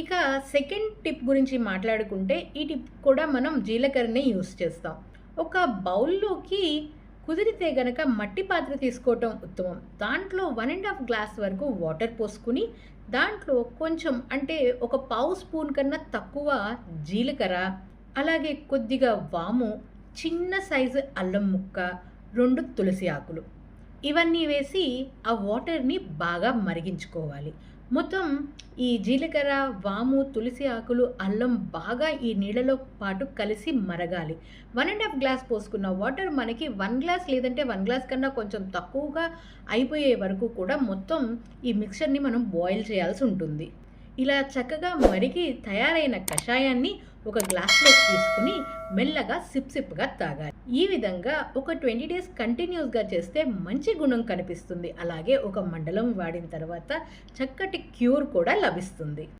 ఇక second tip గురించి మాట్లాడుకుంటే ఈ టిప్ కూడా మనం జీలకర్రనే యూస్ చేస్తాం. ఒక బౌల్లోకి కుదిరితే గనక మట్టి పాత్ర తీసుకోవటం ఉత్తమం. దాంట్లో వన్ అండ్ హాఫ్ గ్లాస్ వరకు వాటర్ పోసుకుని దాంట్లో కొంచెం అంటే ఒక పావు స్పూన్ కన్నా తక్కువ జీలకర్ర అలాగే కొద్దిగా వాము చిన్న సైజు అల్లం ముక్క రెండు తులసి ఆకులు. ఇవన్నీ వేసి ఆ వాటర్ని బాగా మరిగించుకోవాలి. మొత్తం ఈ జీలకర్ర వాము తులసి ఆకులు అల్లం బాగా ఈ నీళ్ళలో పాటు కలిసి మరగాలి. వన్ అండ్ హాఫ్ గ్లాస్ పోసుకున్న వాటర్ మనకి వన్ గ్లాస్ లేదంటే వన్ గ్లాస్ కన్నా కొంచెం తక్కువగా అయిపోయే వరకు కూడా మొత్తం ఈ మిక్చర్ని మనం బాయిల్ చేయాల్సి ఉంటుంది. ఇలా చక్కగా మరిగి తయారైన కషాయాన్ని ఒక గ్లాస్లో తీసుకుని మెల్లగా సిప్ సిప్గా తాగాలి. ఈ విధంగా ఒక ట్వంటీ డేస్ కంటిన్యూస్గా చేస్తే మంచి గుణం కనిపిస్తుంది. అలాగే ఒక మండలం వాడిన తర్వాత చక్కటి క్యూర్ కూడా లభిస్తుంది.